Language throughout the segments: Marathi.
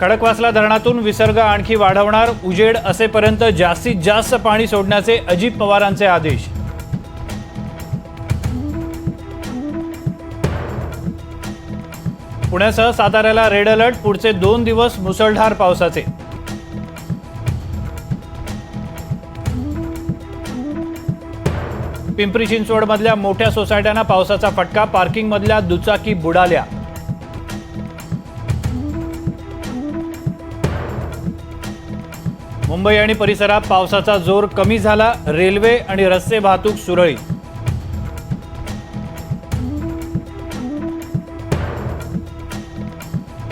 खडकवासला धरणातून विसर्ग आणखी वाढवणार उजेड असेपर्यंत जास्तीत जास्त पाणी सोडण्याचे अजित पवारांचे आदेश. पुण्यासह साताऱ्याला रेड अलर्ट पुढचे दोन दिवस मुसळधार पावसाचे. पिंपरी चिंचवडमधल्या मोठ्या सोसायट्यांना पावसाचा फटका पार्किंगमधल्या दुचाकी बुडाल्या. मुंबई आणि परिसरात पावसाचा जोर कमी झाला. रेल्वे आणि रस्ते वाहतूक सुरळीत.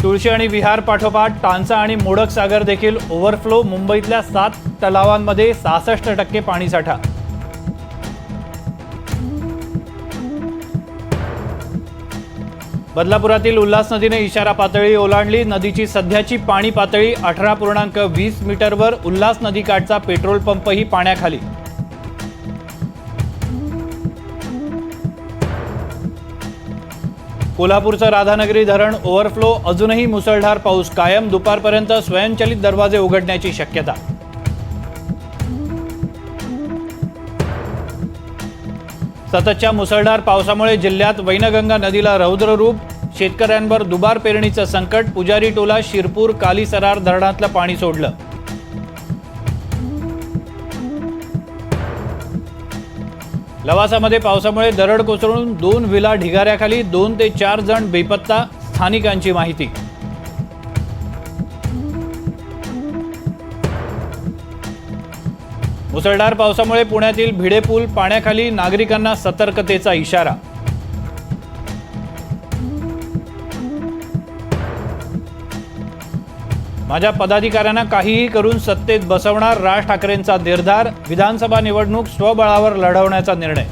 तुळशी आणि विहार पाठोपाठ टांचा आणि मोडक सागर देखील ओव्हरफ्लो मुंबईतल्या सात तलावांमध्ये सहासष्ट टक्के पाणीसाठा. बदलापुरातील उल्हास नदीने इशारा पातळी ओलांडली. नदीची सध्याची पाणी पातळी अठरा पूर्णांक वीस मीटरवर. उल्हास नदीकाठचा पेट्रोल पंपही पाण्याखाली. कोल्हापूरचं राधानगरी धरण ओव्हरफ्लो. अजूनही मुसळधार पाऊस कायम. दुपारपर्यंत स्वयंचलित दरवाजे उघडण्याची शक्यता. सततच्या मुसळधार पावसामुळे जिल्ह्यात वैनगंगा नदीला रौद्र रूप शेतकऱ्यांवर दुबार पेरणीचं संकट पुजारी टोला शिरपूर कालीसरार धरणातलं पाणी सोडलं. लवासामध्ये पावसामुळे दरड कोसळून दोन विला ढिगाऱ्याखाली दोन ते चार जण बेपत्ता स्थानिकांची माहिती. मुसळधार पावसामुळे पुण्यातील भिडे पूल पाण्याखाली नागरिकांना सतर्कतेचा इशारा. माझ्या पदाधिकाऱ्यांना काहीही करून सत्तेत बसवणार राज ठाकरेंचा निर्धार विधानसभा निवडणूक स्वबळावर लढवण्याचा निर्णय.